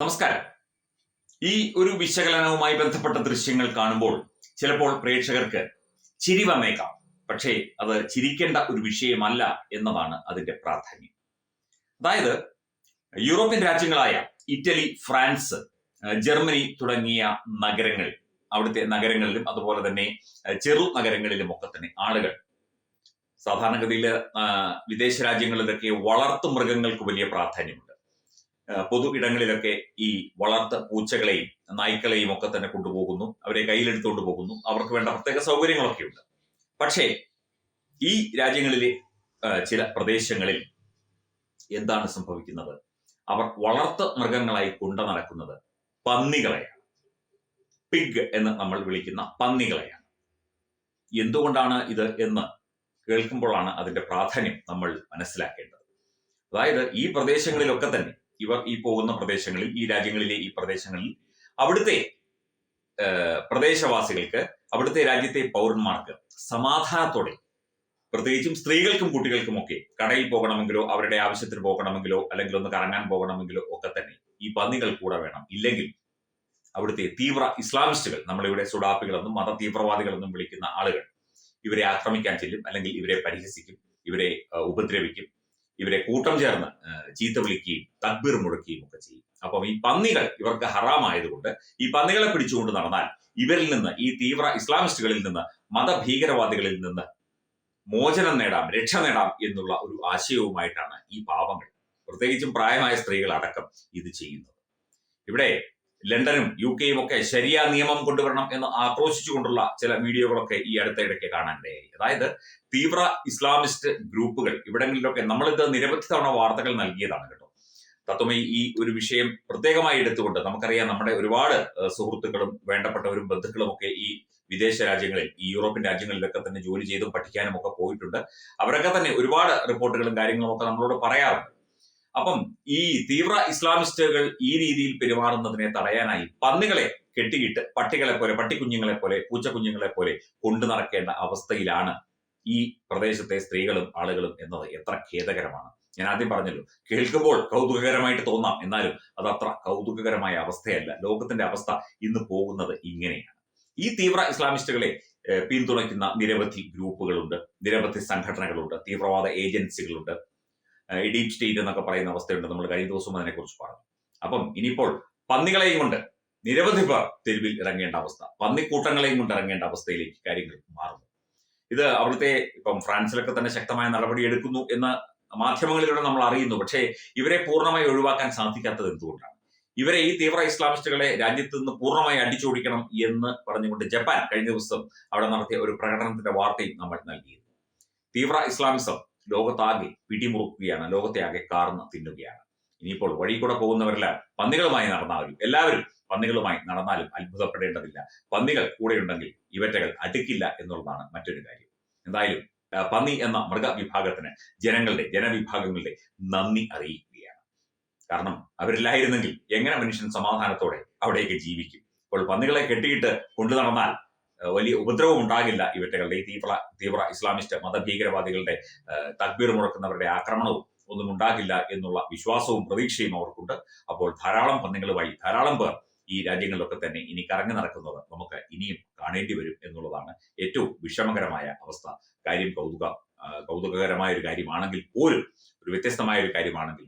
നമസ്കാരം. ഈ ഒരു വിശകലനവുമായി ബന്ധപ്പെട്ട ദൃശ്യങ്ങൾ കാണുമ്പോൾ ചിലപ്പോൾ പ്രേക്ഷകർക്ക് ചിരി വന്നേക്കാം പക്ഷേ അത് ചിരിക്കേണ്ട ഒരു വിഷയമല്ല എന്നതാണ് അതിന്റെ പ്രാധാന്യം. അതായത് യൂറോപ്യൻ രാജ്യങ്ങളായ ഇറ്റലി ഫ്രാൻസ് ജർമ്മനി തുടങ്ങിയ നഗരങ്ങൾ അവിടുത്തെ നഗരങ്ങളിലും അതുപോലെ തന്നെ ചെറു നഗരങ്ങളിലും ഒക്കെ തന്നെ ആളുകൾ സാധാരണഗതിയിൽ വിദേശ രാജ്യങ്ങളിലൊക്കെ വളർത്തു മൃഗങ്ങൾക്ക് വലിയ പ്രാധാന്യമുണ്ട്. പൊതു ഇടങ്ങളിലൊക്കെ ഈ വളർത്ത പൂച്ചകളെയും നായ്ക്കളെയും ഒക്കെ തന്നെ കൊണ്ടുപോകുന്നു. അവരെ കയ്യിലെടുത്തുകൊണ്ട് പോകുന്നു. അവർക്ക് വേണ്ട പ്രത്യേക സൗകര്യങ്ങളൊക്കെ ഉണ്ട്. പക്ഷേ ഈ രാജ്യങ്ങളിലെ ചില പ്രദേശങ്ങളിൽ എന്താണ് സംഭവിക്കുന്നത്? അവർ വളർത്ത മൃഗങ്ങളായി കൊണ്ടു നടക്കുന്നത് പന്നികളെയാണ്. പിഗ് എന്ന് നമ്മൾ വിളിക്കുന്ന പന്നികളെയാണ്. എന്തുകൊണ്ടാണ് ഇത് എന്ന് കേൾക്കുമ്പോഴാണ് അതിന്റെ പ്രാധാന്യം നമ്മൾ മനസ്സിലാക്കേണ്ടത്. അതായത് ഈ പ്രദേശങ്ങളിലൊക്കെ തന്നെ ഇവർ ഈ പോകുന്ന പ്രദേശങ്ങളിൽ ഈ രാജ്യങ്ങളിലെ ഈ പ്രദേശങ്ങളിൽ അവിടുത്തെ പ്രദേശവാസികൾക്ക് അവിടുത്തെ രാജ്യത്തെ പൗരന്മാർക്ക് സമാധാനത്തോടെ പ്രത്യേകിച്ചും സ്ത്രീകൾക്കും കുട്ടികൾക്കുമൊക്കെ കടയിൽ പോകണമെങ്കിലോ അവരുടെ ആവശ്യത്തിന് പോകണമെങ്കിലോ അല്ലെങ്കിൽ ഒന്ന് കറങ്ങാൻ പോകണമെങ്കിലോ ഒക്കെ തന്നെ ഈ പന്നികൾ കൂടെ വേണം. ഇല്ലെങ്കിൽ അവിടുത്തെ തീവ്ര ഇസ്ലാമിസ്റ്റുകൾ നമ്മളിവിടെ സുഡാപ്പികളെന്നും മത തീവ്രവാദികളെന്നും വിളിക്കുന്ന ആളുകൾ ഇവരെ ആക്രമിക്കാൻ ചെല്ലും അല്ലെങ്കിൽ ഇവരെ പരിഹസിക്കും ഇവരെ ഉപദ്രവിക്കും ഇവരെ കൂട്ടം ചേർന്ന് ചീത്ത വിളിക്കുകയും തക്ബീർ മുഴക്കുകയും ഒക്കെ ചെയ്യും. അപ്പം ഈ പന്നികൾ ഇവർക്ക് ഹറാമായതുകൊണ്ട് ഈ പന്നികളെ പിടിച്ചുകൊണ്ട് നടന്നാൽ ഇവരിൽ നിന്ന് ഈ തീവ്ര ഇസ്ലാമിസ്റ്റുകളിൽ നിന്ന് മതഭീകരവാദികളിൽ നിന്ന് മോചനം നേടാം രക്ഷ നേടാം എന്നുള്ള ഒരു ആശയവുമായിട്ടാണ് ഈ പാവങ്ങൾ പ്രത്യേകിച്ചും പ്രായമായ സ്ത്രീകൾ അടക്കം ഇത് ചെയ്യുന്നത്. ഇവിടെ ലണ്ടനും യു കെയും ഒക്കെ ശരിയ നിയമം കൊണ്ടുവരണം എന്ന് ആക്രോശിച്ചുകൊണ്ടുള്ള ചില വീഡിയോകളൊക്കെ ഈ അടുത്ത ഇടയ്ക്ക് കാണാനിടയായി അതായത് തീവ്ര ഇസ്ലാമിസ്റ്റ് ഗ്രൂപ്പുകൾ ഇവിടങ്ങളിലൊക്കെ നമ്മളിത് നിരവധി തവണ വാർത്തകൾ നൽകിയതാണ് കേട്ടോ. തത്വമേ ഈ ഒരു വിഷയം പ്രത്യേകമായി എടുത്തുകൊണ്ട് നമുക്കറിയാം നമ്മുടെ ഒരുപാട് സുഹൃത്തുക്കളും വേണ്ടപ്പെട്ടവരും ബന്ധുക്കളും ഒക്കെ ഈ വിദേശ രാജ്യങ്ങളിൽ ഈ യൂറോപ്യൻ രാജ്യങ്ങളിലൊക്കെ തന്നെ ജോലി ചെയ്തും പഠിക്കാനും ഒക്കെ പോയിട്ടുണ്ട്. അവരൊക്കെ തന്നെ ഒരുപാട് റിപ്പോർട്ടുകളും കാര്യങ്ങളും ഒക്കെ നമ്മളോട് പറയാറുണ്ട്. അപ്പം ഈ തീവ്ര ഇസ്ലാമിസ്റ്റുകൾ ഈ രീതിയിൽ പെരുമാറുന്നതിനെ തടയാനായി പന്നികളെ കെട്ടിയിട്ട് പട്ടികളെ പോലെ പട്ടിക്കുഞ്ഞുങ്ങളെ പോലെ പൂച്ചക്കുഞ്ഞുങ്ങളെ പോലെ കൊണ്ടു നടക്കേണ്ട അവസ്ഥയിലാണ് ഈ പ്രദേശത്തെ സ്ത്രീകളും ആളുകളും എന്നത്. എത്ര ഖേദകരമാണ്. ഞാൻ ആദ്യം പറഞ്ഞല്ലോ കേൾക്കുമ്പോൾ കൗതുകകരമായിട്ട് തോന്നാം. എന്നാലും അത് അത്ര കൗതുകകരമായ അവസ്ഥയല്ല. ലോകത്തിന്റെ അവസ്ഥ ഇന്ന് പോകുന്നത് ഇങ്ങനെയാണ്. ഈ തീവ്ര ഇസ്ലാമിസ്റ്റുകളെ പിന്തുണയ്ക്കുന്ന നിരവധി ഗ്രൂപ്പുകളുണ്ട്. നിരവധി സംഘടനകളുണ്ട്. തീവ്രവാദ ഏജൻസികളുണ്ട്. ഏഹ്, ഡീപ് സ്റ്റേറ്റ് എന്നൊക്കെ പറയുന്ന അവസ്ഥയുണ്ട്. നമ്മൾ കഴിഞ്ഞ ദിവസം അതിനെക്കുറിച്ച് പറഞ്ഞു. അപ്പം ഇനിയിപ്പോൾ പന്നികളെയും കൊണ്ട് നിരവധി പേർ തെരുവിൽ ഇറങ്ങേണ്ട അവസ്ഥ. പന്നിക്കൂട്ടങ്ങളെയും കൊണ്ട് ഇറങ്ങേണ്ട അവസ്ഥയിലേക്ക് കാര്യങ്ങൾ മാറുന്നു. ഇത് അവിടുത്തെ ഇപ്പം ഫ്രാൻസിലൊക്കെ തന്നെ ശക്തമായ നടപടി എടുക്കുന്നു എന്ന് മാധ്യമങ്ങളിലൂടെ നമ്മൾ അറിയുന്നു. പക്ഷേ ഇവരെ പൂർണമായി ഒഴിവാക്കാൻ സാധിക്കാത്തത് എന്തുകൊണ്ടാണ്? ഇവരെ ഈ തീവ്ര ഇസ്ലാമിസ്റ്റുകളെ രാജ്യത്ത് നിന്ന് പൂർണമായി അടിച്ചോടിക്കണം എന്ന് പറഞ്ഞുകൊണ്ട് ജപ്പാൻ കഴിഞ്ഞ ദിവസം അവിടെ നടത്തിയ ഒരു പ്രകടനത്തിന്റെ വാർത്തയും നമ്മൾ നൽകിയിരുന്നു. തീവ്ര ഇസ്ലാമിസം ലോകത്താകെ പിടിമുറുക്കുകയാണ് ലോകത്തെ ആകെ കാർന്ന് തിന്നുകയാണ്. ഇനിയിപ്പോൾ വഴി കൂടെ പോകുന്നവരെല്ലാം പന്നികളുമായി നടന്നാലും എല്ലാവരും പന്നികളുമായി നടന്നാലും അത്ഭുതപ്പെടേണ്ടതില്ല. പന്നികൾ കൂടെ ഉണ്ടെങ്കിൽ ഇവറ്റകൾ അടുക്കില്ല എന്നുള്ളതാണ് മറ്റൊരു കാര്യം. എന്തായാലും പന്നി എന്ന മൃഗവിഭാഗത്തിന് ജനങ്ങളുടെ ജനവിഭാഗങ്ങളുടെ നന്ദി അറിയിക്കുകയാണ്. കാരണം അവരില്ലായിരുന്നെങ്കിൽ എങ്ങനെ മനുഷ്യൻ സമാധാനത്തോടെ അവിടേക്ക് ജീവിക്കും? അപ്പോൾ പന്നികളെ കെട്ടിയിട്ട് കൊണ്ടു നടന്നാൽ വലിയ ഉപദ്രവം ഉണ്ടാകില്ല ഇവറ്റകളുടെ ഈ തീവ്ര തീവ്ര ഇസ്ലാമിസ്റ്റ് മതഭീകരവാദികളുടെ തക്ബീർ മുഴക്കുന്നവരുടെ ആക്രമണവും ഒന്നും ഉണ്ടാകില്ല എന്നുള്ള വിശ്വാസവും പ്രതീക്ഷയും അവർക്കുണ്ട്. അപ്പോൾ ധാരാളം പന്നികളുമായി ധാരാളം പേർ ഈ രാജ്യങ്ങളിലൊക്കെ തന്നെ ഇനി കറങ്ങി നടക്കുന്നത് നമുക്ക് ഇനിയും കാണേണ്ടി വരും എന്നുള്ളതാണ് ഏറ്റവും വിഷമകരമായ അവസ്ഥ. കാര്യം കൗതുക കൗതുകകരമായ ഒരു കാര്യമാണെങ്കിൽ പോലും ഒരു വ്യത്യസ്തമായ ഒരു കാര്യമാണെങ്കിൽ